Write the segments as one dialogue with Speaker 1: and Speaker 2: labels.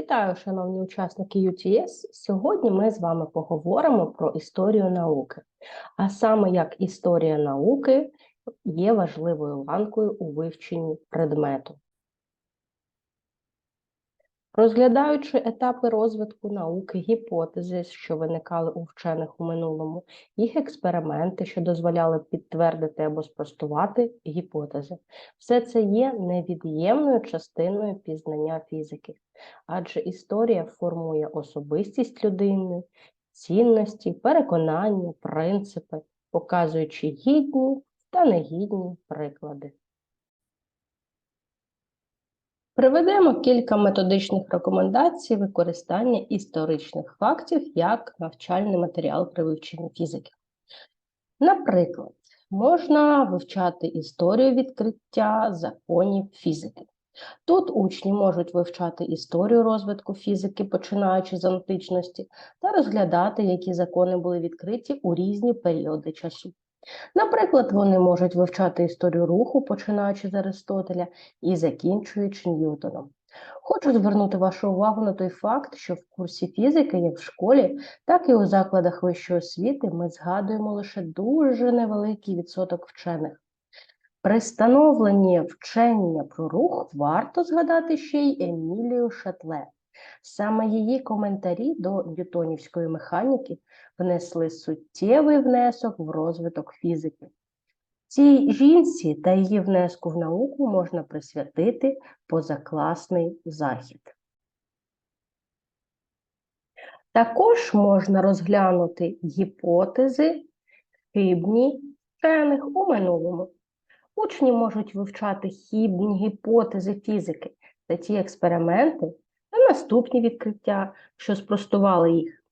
Speaker 1: Вітаю, шановні учасники UTS. Сьогодні ми з вами поговоримо про історію науки, а саме як історія науки є важливою ланкою у вивченні предмету. Розглядаючи етапи розвитку науки, гіпотези, що виникали у вчених у минулому, їх експерименти, що дозволяли підтвердити або спростувати гіпотези, все це є невід'ємною частиною пізнання фізики, адже історія формує особистість людини, цінності, переконання, принципи, показуючи гідні та негідні приклади. Приведемо кілька методичних рекомендацій використання історичних фактів як навчальний матеріал при вивченні фізики. Наприклад, можна вивчати історію відкриття законів фізики. Тут учні можуть вивчати історію розвитку фізики, починаючи з античності, та розглядати, які закони були відкриті у різні періоди часу. Наприклад, вони можуть вивчати історію руху, починаючи з Аристотеля і закінчуючи Ньютоном. Хочу звернути вашу увагу на той факт, що в курсі фізики, як в школі, так і у закладах вищої освіти ми згадуємо лише дуже невеликий відсоток вчених. При становленні вчення про рух варто згадати ще й Емілію Шатле. Саме її коментарі до ньютонівської механіки внесли суттєвий внесок в розвиток фізики. Цій жінці та її внеску в науку можна присвятити позакласний захід. Також можна розглянути гіпотези хибні вчених у минулому. Учні можуть вивчати хібні гіпотези фізики та ті експерименти та наступні відкриття, що спростували їх.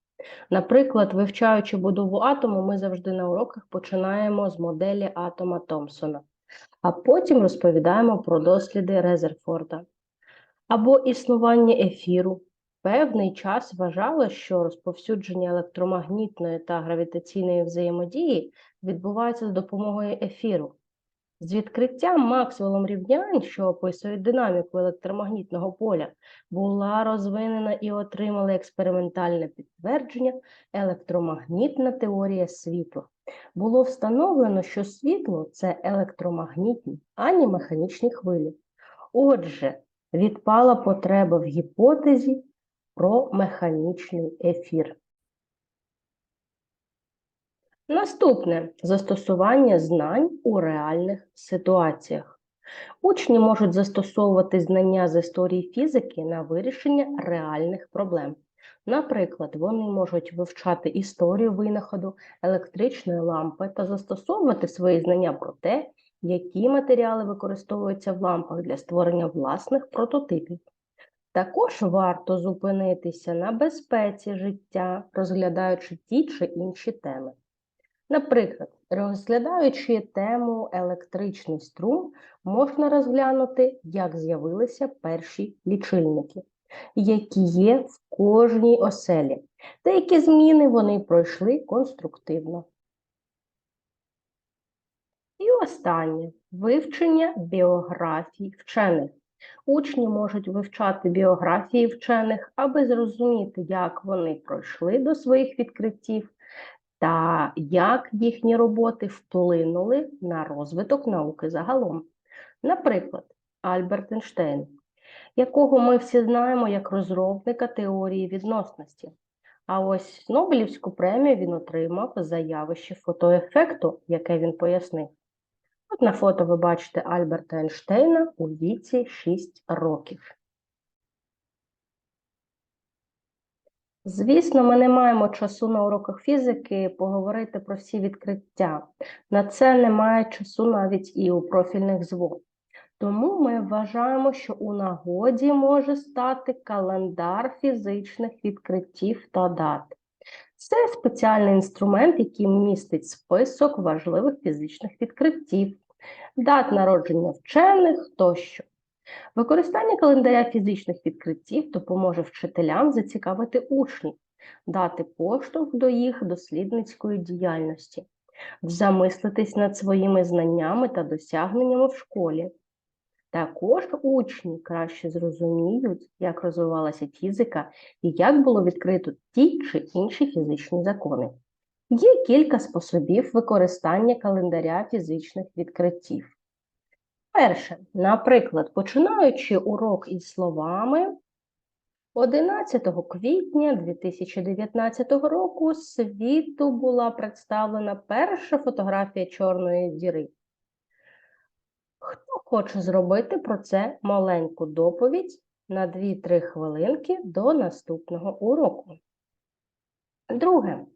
Speaker 1: Наприклад, вивчаючи будову атому, ми завжди на уроках починаємо з моделі атома Томпсона, а потім розповідаємо про досліди Резерфорда. Або існування ефіру. Певний час вважало, що розповсюдження електромагнітної та гравітаційної взаємодії відбувається з допомогою ефіру. З відкриттям Максвеллом рівнянь, що описують динаміку електромагнітного поля, була розвинена і отримала експериментальне підтвердження електромагнітна теорія світла. Було встановлено, що світло це електромагнітні, ані механічні хвилі. Отже, відпала потреба в гіпотезі про механічний ефір. Наступне застосування знань у реальних ситуаціях. Учні можуть застосовувати знання з історії фізики на вирішення реальних проблем. Наприклад, вони можуть вивчати історію винаходу електричної лампи та застосовувати свої знання про те, які матеріали використовуються в лампах для створення власних прототипів. Також варто зупинитися на безпеці життя, розглядаючи ті чи інші теми. Наприклад, розглядаючи тему електричний струм, можна розглянути, як з'явилися перші лічильники, які є в кожній оселі, та які зміни вони пройшли конструктивно. І останнє вивчення біографій вчених. Учні можуть вивчати біографії вчених, аби зрозуміти, як вони пройшли до своїх відкриттів та як їхні роботи вплинули на розвиток науки загалом. Наприклад, Альберт Ейнштейн, якого ми всі знаємо як розробника теорії відносності. А ось Нобелівську премію він отримав за явище фотоефекту, яке він пояснив. От на фото ви бачите Альберта Ейнштейна у віці 6 років. Звісно, ми не маємо часу на уроках фізики поговорити про всі відкриття. На це немає часу навіть і у профільних ЗВО. Тому ми вважаємо, що у нагоді може стати календар фізичних відкриттів та дат. Це спеціальний інструмент, який містить список важливих фізичних відкриттів, дат народження вчених тощо. Використання календаря фізичних відкриттів допоможе вчителям зацікавити учнів, дати поштовх до їх дослідницької діяльності, замислитись над своїми знаннями та досягненнями в школі. Також учні краще зрозуміють, як розвивалася фізика і як було відкрито ті чи інші фізичні закони. Є кілька способів використання календаря фізичних відкриттів. Перше, наприклад, починаючи урок із словами 11 квітня 2019 року світу була представлена перша фотографія чорної діри. Хто хоче зробити про це маленьку доповідь на 2-3 хвилинки до наступного уроку? Друге,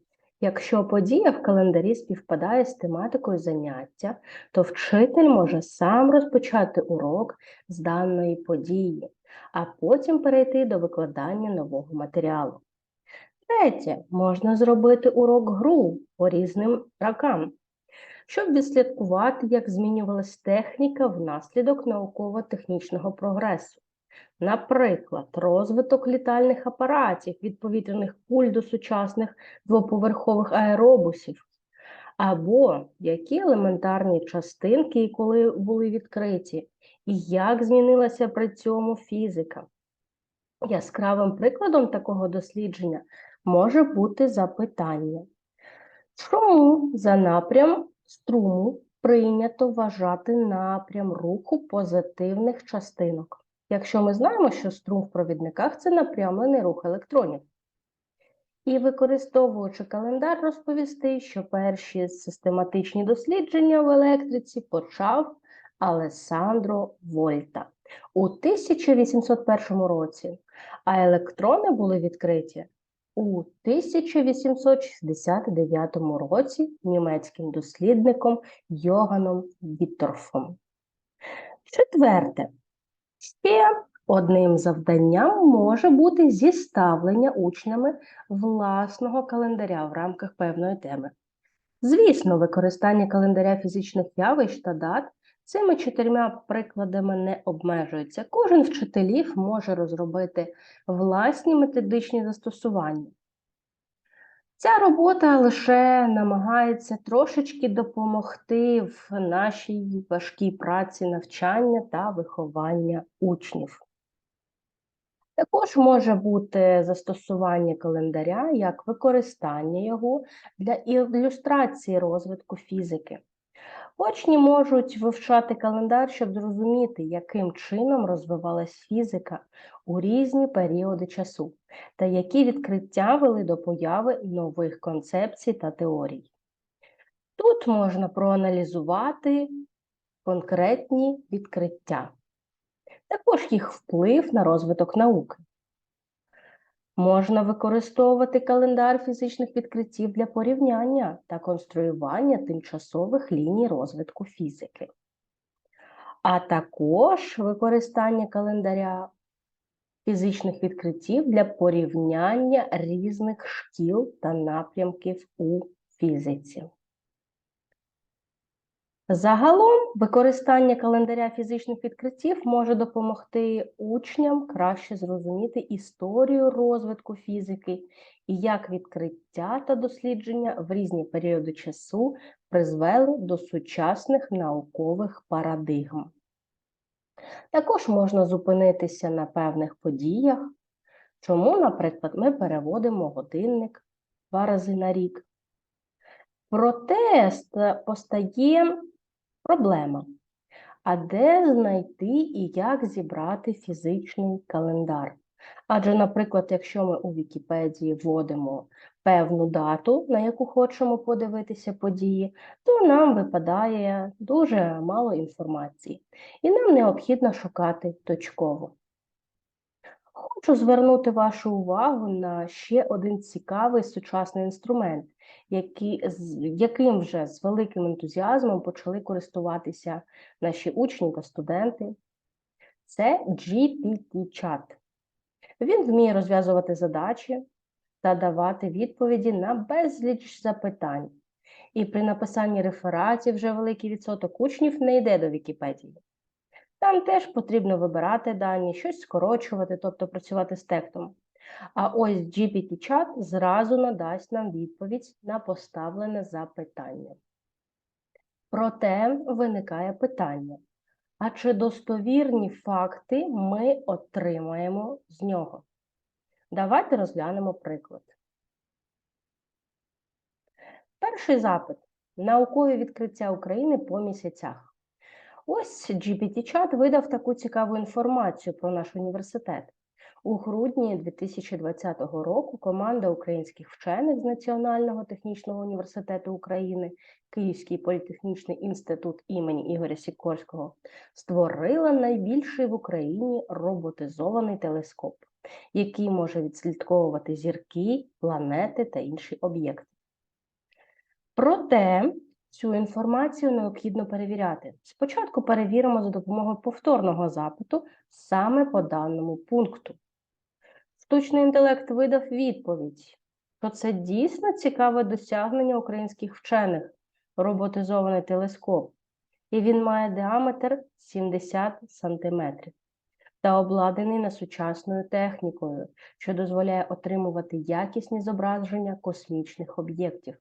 Speaker 1: якщо подія в календарі співпадає з тематикою заняття, то вчитель може сам розпочати урок з даної події, а потім перейти до викладання нового матеріалу. Третє, можна зробити урок гру по різним рокам щоб відслідкувати, як змінювалась техніка внаслідок науково-технічного прогресу. Наприклад, розвиток літальних апаратів від повітряних куль до сучасних двоповерхових аеробусів, або які елементарні частинки і коли були відкриті, і як змінилася при цьому фізика. Яскравим прикладом такого дослідження може бути запитання. Чому за напрям струму прийнято вважати напрям руху позитивних частинок. Якщо ми знаємо, що струм в провідниках це напрямлений рух електронів. І використовуючи календар, розповісти, що перші систематичні дослідження в електриці почав Алесандро Вольта у 1801 році, а електрони були відкриті у 1869 році німецьким дослідником Йоганом Вітторфом. Четверте, ще одним завданням може бути зіставлення учнями власного календаря в рамках певної теми. Звісно, використання календаря фізичних явищ та дат Цими чотирма прикладами не обмежується. Кожен вчителів може розробити власні методичні застосування. Ця робота лише намагається трошечки допомогти в нашій важкій праці навчання та виховання учнів. Також може бути застосування календаря як використання його для ілюстрації розвитку фізики. Учні можуть вивчати календар, щоб зрозуміти, яким чином розвивалась фізика у різні періоди часу, та які відкриття вели до появи нових концепцій та теорій. Тут можна проаналізувати конкретні відкриття, також їх вплив на розвиток науки. Можна використовувати календар фізичних відкриттів для порівняння та конструювання тимчасових ліній розвитку фізики, а також використання календаря фізичних відкриттів для порівняння різних шкіл та напрямків у фізиці. Загалом використання календаря фізичних відкриттів може допомогти учням краще зрозуміти історію розвитку фізики і як відкриття та дослідження в різні періоди часу призвели до сучасних наукових парадигм. Також можна зупинитися на певних подіях, чому, наприклад, ми переводимо годинник два рази на рік. Проте постає Проблема. А де знайти і як зібрати фізичний календар? Адже, наприклад, якщо ми у Вікіпедії вводимо певну дату, на яку хочемо подивитися події, то нам випадає дуже мало інформації, і нам необхідно шукати точково. Хочу звернути вашу увагу на ще один цікавий сучасний інструмент, які, яким вже з великим ентузіазмом почали користуватися наші учні та студенти. Це GPT-чат. Він вміє розв'язувати задачі та давати відповіді на безліч запитань. І при написанні рефератів вже великий відсоток учнів не йде до Вікіпедії. Там теж потрібно вибирати дані, щось скорочувати, тобто працювати з текстом. А ось GPT-чат зразу надасть нам відповідь на поставлене запитання. Проте виникає питання: а чи достовірні факти ми отримаємо з нього. Давайте розглянемо приклад. Перший запит наукові відкриття України по місяцях. Ось GPT-чат видав таку цікаву інформацію про наш університет. У грудні 2020 року команда українських вчених з Національного технічного університету України, Київський політехнічний інститут імені Ігоря Сікорського створила найбільший в Україні роботизований телескоп, який може відслідковувати зірки, планети та інші об'єкти. Проте цю інформацію необхідно перевіряти. Спочатку перевіримо за допомогою повторного запиту саме по даному пункту. Штучний інтелект видав відповідь, що це дійсно цікаве досягнення українських вчених роботизований телескоп, і він має діаметр 70 см та обладнаний насучасною технікою, що дозволяє отримувати якісні зображення космічних об'єктів.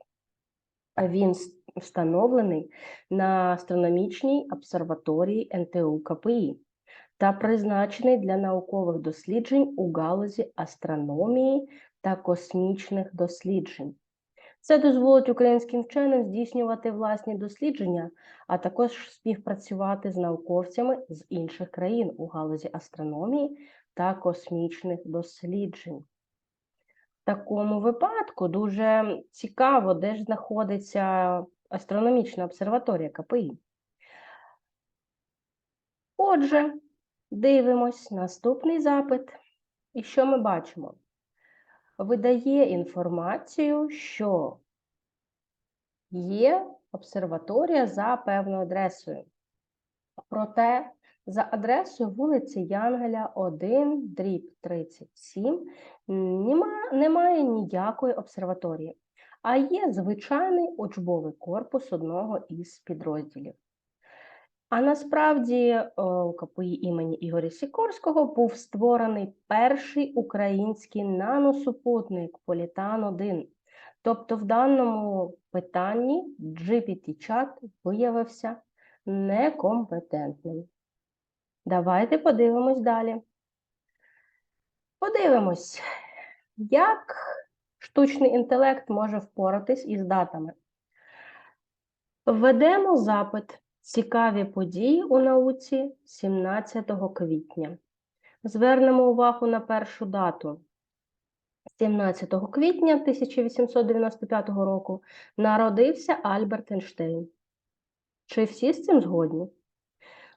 Speaker 1: А Він встановлений на астрономічній обсерваторії НТУ КПІ та призначений для наукових досліджень у галузі астрономії та космічних досліджень. Це дозволить українським вченим здійснювати власні дослідження, а також співпрацювати з науковцями з інших країн у галузі астрономії та космічних досліджень. В такому випадку дуже цікаво, де ж знаходиться астрономічна обсерваторія КПІ. Отже, дивимось наступний запит. І що ми бачимо? Видає інформацію, що є обсерваторія за певною адресою. Проте за адресою вулиці Янгеля 1, дріб 37, нема, немає ніякої обсерваторії, а є звичайний учбовий корпус одного із підрозділів. А насправді у КПІ імені Ігоря Сікорського був створений перший український наносупутник Політан 1. Тобто, в даному питанні GPT-чат виявився некомпетентним. Давайте подивимось далі. Подивимось, як штучний інтелект може впоратись із датами. Введемо запит Цікаві події у науці 17 квітня. Звернемо увагу на першу дату. 17 квітня 1895 року народився Альберт Ейнштейн. Чи всі з цим згодні?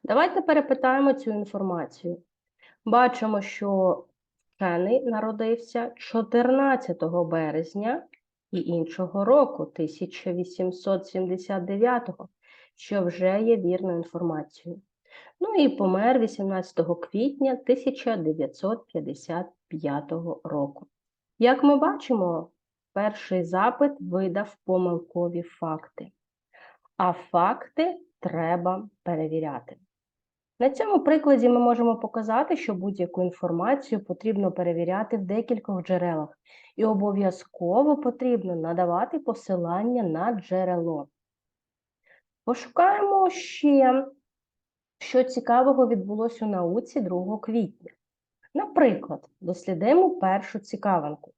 Speaker 1: Давайте перепитаємо цю інформацію. Бачимо, що вчений народився 14 березня і іншого року, 1879 що вже є вірною інформацією. Ну і помер 18 квітня 1955 року. Як ми бачимо, перший запит видав помилкові факти, а факти треба перевіряти. На цьому прикладі ми можемо показати, що будь-яку інформацію потрібно перевіряти в декількох джерелах, і обов'язково потрібно надавати посилання на джерело. Пошукаємо ще, що цікавого відбулося у науці 2 квітня. Наприклад, дослідимо першу цікавинку.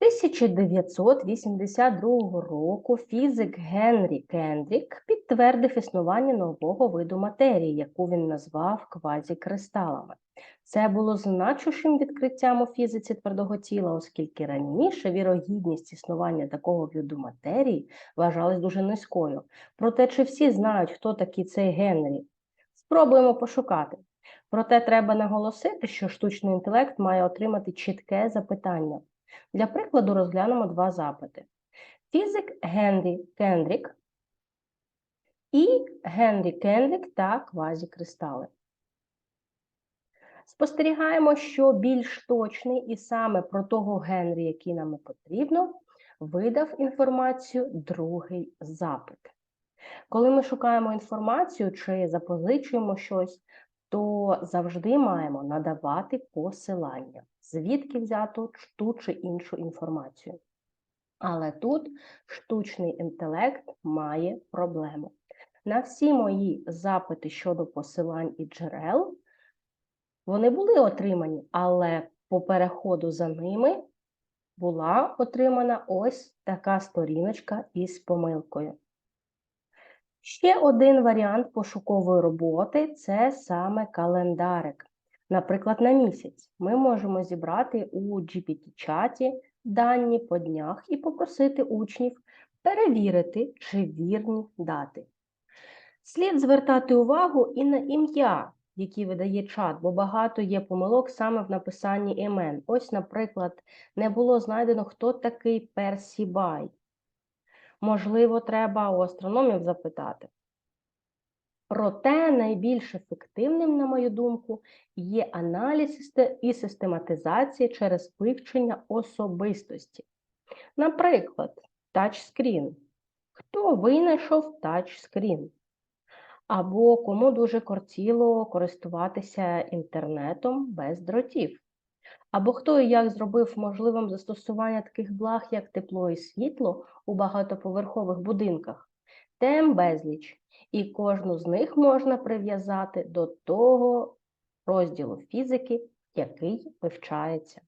Speaker 1: 1982 року фізик Генрі Кендрік підтвердив існування нового виду матерії, яку він назвав квазікристалами. Це було значущим відкриттям у фізиці твердого тіла, оскільки раніше вірогідність існування такого виду матерії вважалась дуже низькою. Проте, чи всі знають, хто такий цей Генрі? Спробуємо пошукати. Проте треба наголосити, що штучний інтелект має отримати чітке запитання. Для прикладу, розглянемо два запити: фізик Генрі Кендрік і Генрі Кендрік та квазікристали. Спостерігаємо, що більш точний і саме про того Генрі, який нам потрібно, видав інформацію другий запит. Коли ми шукаємо інформацію чи запозичуємо щось, то завжди маємо надавати посилання, звідки взято ту чи іншу інформацію. Але тут штучний інтелект має проблему. На всі мої запити щодо посилань і джерел вони були отримані, але по переходу за ними була отримана ось така сторіночка із помилкою. Ще один варіант пошукової роботи це саме календарик. Наприклад, на місяць ми можемо зібрати у GPT-чаті дані по днях і попросити учнів перевірити, чи вірні дати. Слід звертати увагу і на ім'я, які видає чат, бо багато є помилок саме в написанні імен. Ось, наприклад, не було знайдено, хто такий Персі Бай. Можливо, треба у астрономів запитати. Проте найбільш ефективним, на мою думку, є аналіз і систематизація через вивчення особистості. Наприклад, тачскрін. Хто винайшов тачскрін? Або кому дуже кортіло користуватися інтернетом без дротів? Або хто і як зробив можливим застосування таких благ, як тепло і світло у багатоповерхових будинках? Тем безліч і кожну з них можна прив'язати до того розділу фізики, який вивчається.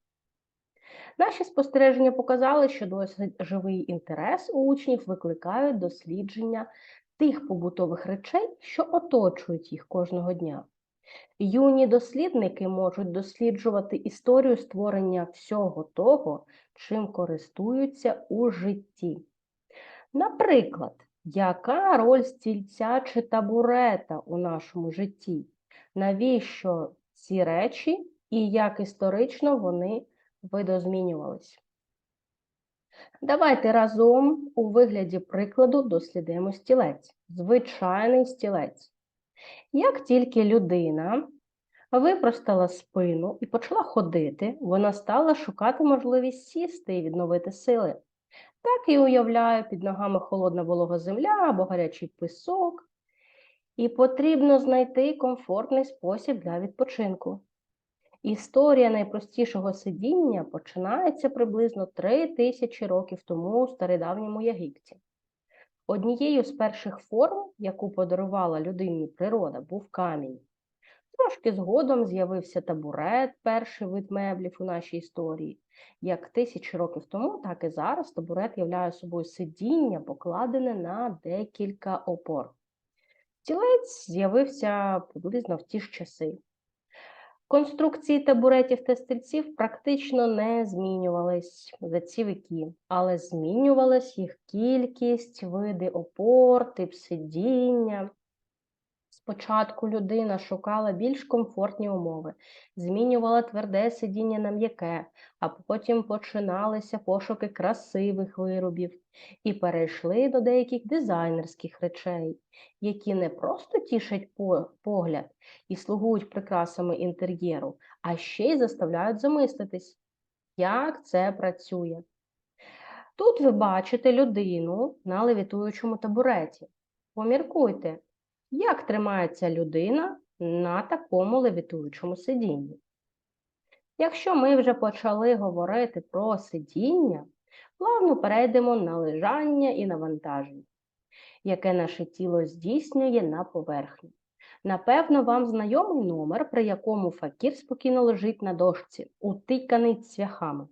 Speaker 1: Наші спостереження показали, що досить живий інтерес у учнів викликають дослідження тих побутових речей, що оточують їх кожного дня. Юні дослідники можуть досліджувати історію створення всього того, чим користуються у житті. Наприклад, яка роль стільця чи табурета у нашому житті? Навіщо ці речі і як історично вони видозмінювались? Давайте разом у вигляді прикладу дослідимо стілець, звичайний стілець. Як тільки людина випростала спину і почала ходити, вона стала шукати можливість сісти і відновити сили. Так і уявляю, під ногами холодна волога земля або гарячий пісок, і потрібно знайти комфортний спосіб для відпочинку. Історія найпростішого сидіння починається приблизно 3 тисячі років тому у стародавньому Єгипті. Однією з перших форм, яку подарувала людині природа, був камінь. Трошки згодом з'явився табурет, перший вид меблів у нашій історії. Як тисячі років тому, так і зараз табурет являє собою сидіння, покладене на декілька опор. Стілець з'явився приблизно в ті ж часи. Конструкції табуретів та стільців практично не змінювались за ці віки, але змінювалась їх кількість, види опор, тип сидіння. Спочатку людина шукала більш комфортні умови, змінювала тверде сидіння на м'яке, а потім починалися пошуки красивих виробів і перейшли до деяких дизайнерських речей, які не просто тішать погляд і слугують прикрасами інтер'єру, а ще й заставляють замислитись, як це працює. Тут ви бачите людину на левітуючому табуреті. Поміркуйте. Як тримається людина на такому левітуючому сидінні? Якщо ми вже почали говорити про сидіння, плавно перейдемо на лежання і навантаження, яке наше тіло здійснює на поверхні. Напевно, вам знайомий номер, при якому факір спокійно лежить на дошці, утиканий цвяхами.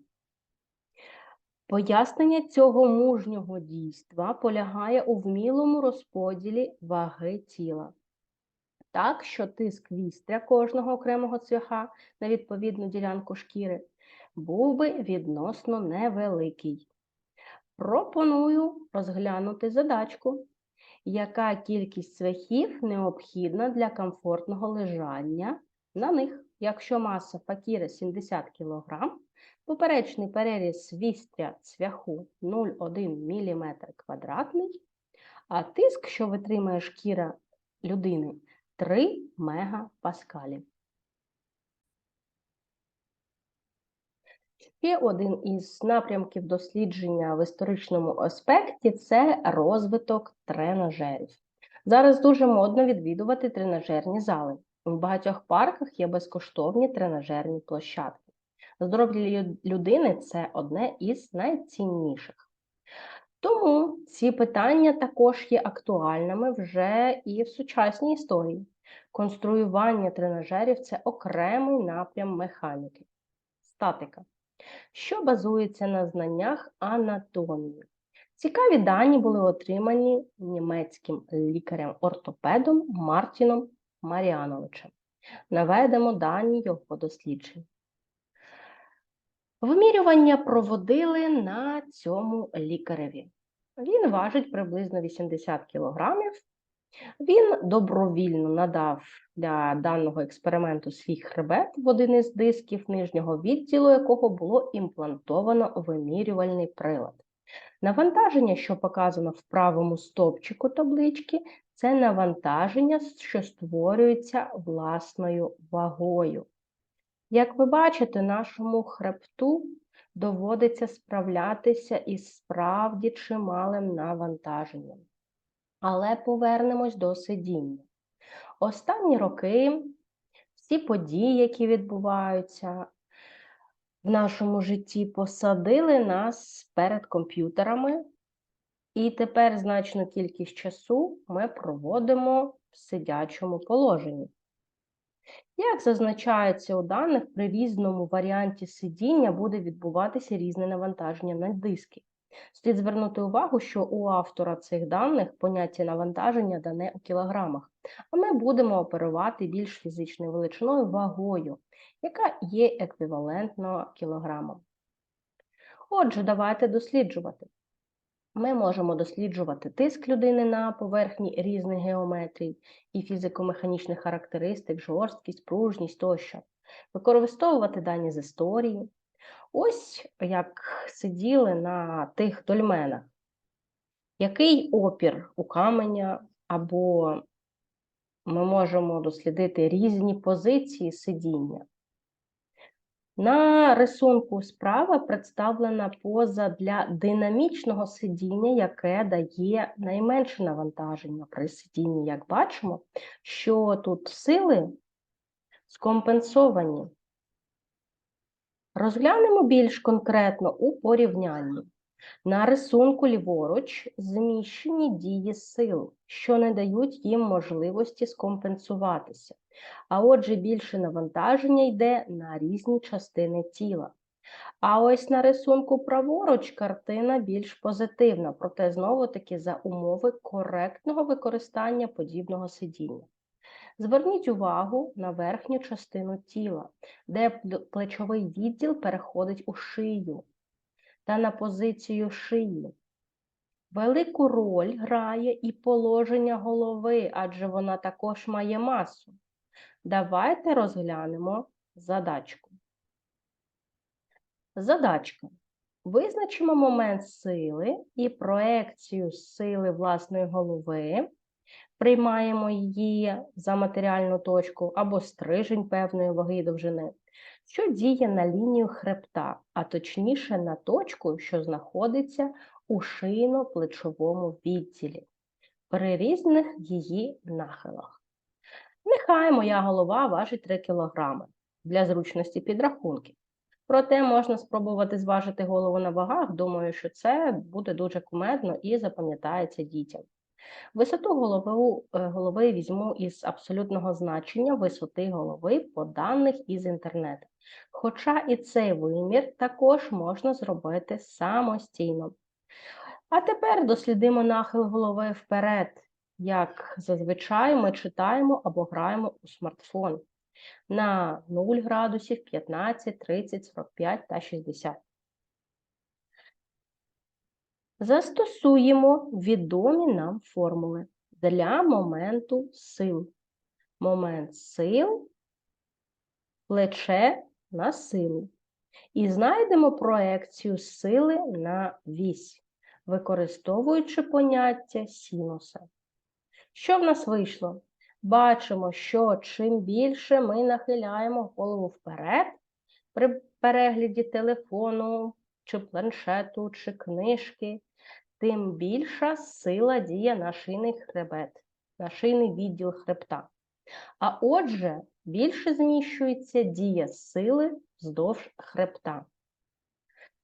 Speaker 1: Пояснення цього мужнього дійства полягає у вмілому розподілі ваги тіла. Так, що тиск вістря кожного окремого цвяха на відповідну ділянку шкіри був би відносно невеликий. Пропоную розглянути задачку, яка кількість цвяхів необхідна для комфортного лежання на них, якщо маса факіри 70 кг, Поперечний переріз вістря цвяху 0,1 мм квадратний, а тиск, що витримує шкіра людини 3 мегапаскалі. Ще один із напрямків дослідження в історичному аспекті це розвиток тренажерів. Зараз дуже модно відвідувати тренажерні зали. У багатьох парках є безкоштовні тренажерні площадки. Здоров'я людини це одне із найцінніших. Тому ці питання також є актуальними вже і в сучасній історії. Конструювання тренажерів це окремий напрям механіки, статика, що базується на знаннях анатомії. Цікаві дані були отримані німецьким лікарем-ортопедом Мартіном Маріановичем. Наведемо дані його досліджень. Вимірювання проводили на цьому лікареві. Він важить приблизно 80 кілограмів. Він добровільно надав для даного експерименту свій хребет в один із дисків нижнього відділу, якого було імплантовано вимірювальний прилад. Навантаження, що показано в правому стовпчику таблички, це навантаження, що створюється власною вагою. Як ви бачите, нашому хребту доводиться справлятися із справді чималим навантаженням. Але повернемось до сидіння. Останні роки всі події, які відбуваються в нашому житті, посадили нас перед комп'ютерами, і тепер значну кількість часу ми проводимо в сидячому положенні. Як зазначається у даних, при різному варіанті сидіння буде відбуватися різне навантаження на диски. Слід звернути увагу, що у автора цих даних поняття навантаження дане у кілограмах, а ми будемо оперувати більш фізичною величиною вагою, яка є еквівалентно кілограмам. Отже, давайте досліджувати. Ми можемо досліджувати тиск людини на поверхні різних геометрій і фізико-механічних характеристик, жорсткість, пружність тощо, використовувати дані з історії. Ось як сиділи на тих дольменах. Який опір у каменя, або ми можемо дослідити різні позиції сидіння. На рисунку справа представлена поза для динамічного сидіння, яке дає найменше навантаження при сидінні. Як бачимо, що тут сили скомпенсовані. Розглянемо більш конкретно у порівнянні. На рисунку ліворуч зміщені дії сил, що не дають їм можливості скомпенсуватися, а отже, більше навантаження йде на різні частини тіла. А ось на рисунку праворуч картина більш позитивна, проте знову-таки за умови коректного використання подібного сидіння. Зверніть увагу на верхню частину тіла, де плечовий відділ переходить у шию та на позицію шиї. Велику роль грає і положення голови, адже вона також має масу. Давайте розглянемо задачку. Задачка. Визначимо момент сили і проекцію сили власної голови. Приймаємо її за матеріальну точку або стрижень певної ваги і довжини що діє на лінію хребта, а точніше на точку, що знаходиться у шийно-плечовому відділі, при різних її нахилах. Нехай моя голова важить 3 кг для зручності підрахунків. Проте можна спробувати зважити голову на вагах, думаю, що це буде дуже кумедно і запам'ятається дітям. Висоту голови, е, голови візьму із абсолютного значення висоти голови по даних із інтернету. Хоча і цей вимір також можна зробити самостійно. А тепер дослідимо нахил голови вперед, як зазвичай ми читаємо або граємо у смартфон на 0 градусів, 15, 30, 45 та 60. Застосуємо відомі нам формули для моменту сил. Момент сил плече на силу. І знайдемо проекцію сили на вісь, використовуючи поняття синуса. Що в нас вийшло? Бачимо, що чим більше ми нахиляємо голову вперед, при перегляді телефону, чи планшету, чи книжки, тим більша сила діє на шийний хребет, на шийний відділ хребта. А отже, більше зміщується дія сили вздовж хребта.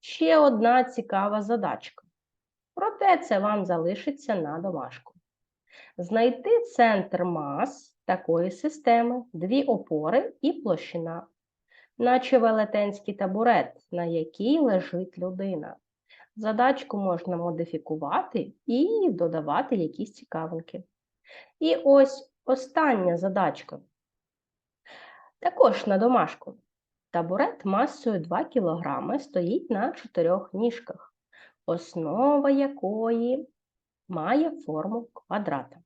Speaker 1: Ще одна цікава задачка. Проте це вам залишиться на домашку. Знайти центр мас такої системи, дві опори і площина, наче велетенський табурет, на якій лежить людина. Задачку можна модифікувати і додавати якісь цікавинки. І ось остання задачка. Також на домашку. Табурет масою 2 кг стоїть на чотирьох ніжках, основа якої має форму квадрата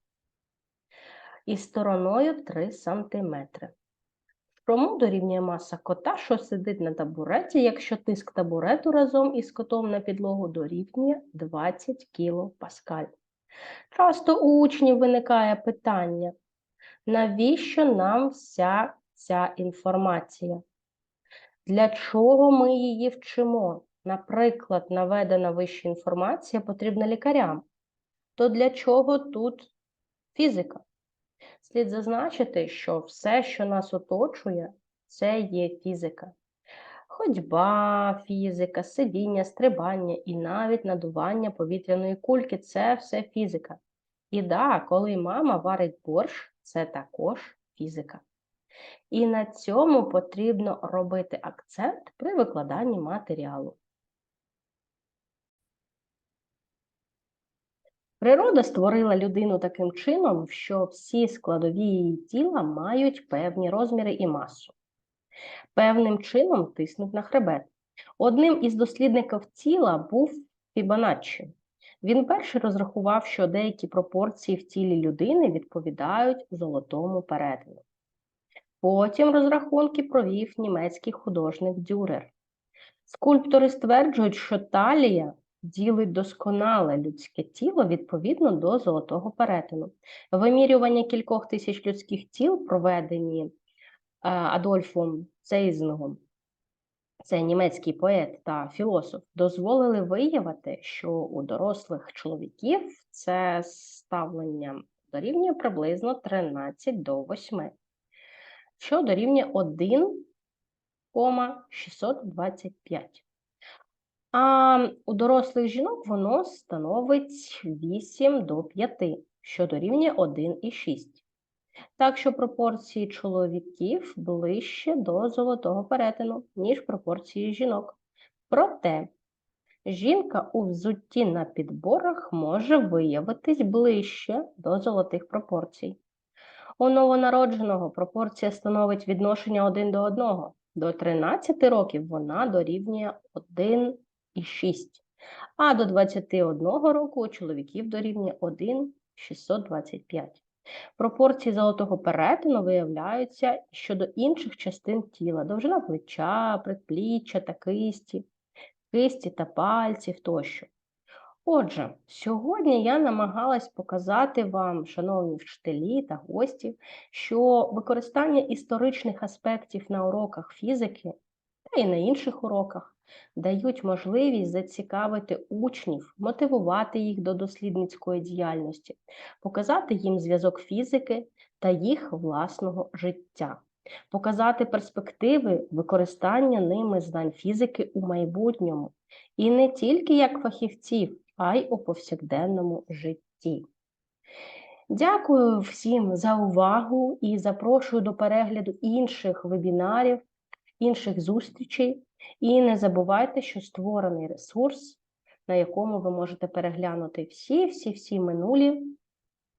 Speaker 1: і стороною 3 см. Чому дорівнює маса кота, що сидить на табуреті, якщо тиск табурету разом із котом на підлогу дорівнює 20 кПа? Часто у учнів виникає питання, навіщо нам вся ця інформація? Для чого ми її вчимо? Наприклад, наведена вища інформація потрібна лікарям. То для чого тут фізика? Слід зазначити, що все, що нас оточує, це є фізика. Ходьба, фізика, сидіння, стрибання і навіть надування повітряної кульки це все фізика. І да, коли мама варить борщ, це також фізика. І на цьому потрібно робити акцент при викладанні матеріалу. Природа створила людину таким чином, що всі складові її тіла мають певні розміри і масу. Певним чином тиснуть на хребет. Одним із дослідників тіла був Фібоначчі. Він перший розрахував, що деякі пропорції в тілі людини відповідають золотому перетину. Потім розрахунки провів німецький художник Дюрер. Скульптори стверджують, що талія ділить досконале людське тіло відповідно до золотого перетину. Вимірювання кількох тисяч людських тіл, проведені е, Адольфом Цейзингом, це німецький поет та філософ, дозволили виявити, що у дорослих чоловіків це ставлення дорівнює приблизно 13 до 8, що дорівнює 1,625. А у дорослих жінок воно становить 8 до 5, що дорівнює 1,6. Так що пропорції чоловіків ближче до золотого перетину, ніж пропорції жінок. Проте жінка у взутті на підборах може виявитись ближче до золотих пропорцій. У новонародженого пропорція становить відношення 1 до 1. До 13 років вона дорівнює 1,6. А до 21 року у чоловіків дорівнює 1,625. Пропорції золотого перетину виявляються щодо інших частин тіла, довжина плеча, предпліччя та кисті, кисті та пальців тощо. Отже, сьогодні я намагалась показати вам, шановні вчителі та гості, що використання історичних аспектів на уроках фізики та й на інших уроках дають можливість зацікавити учнів, мотивувати їх до дослідницької діяльності, показати їм зв'язок фізики та їх власного життя, показати перспективи використання ними знань фізики у майбутньому, і не тільки як фахівців, а й у повсякденному житті. Дякую всім за увагу і запрошую до перегляду інших вебінарів, інших зустрічей. І не забувайте, що створений ресурс, на якому ви можете переглянути всі-всі-всі минулі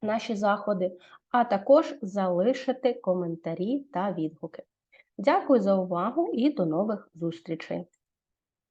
Speaker 1: наші заходи, а також залишити коментарі та відгуки. Дякую за увагу і до нових зустрічей!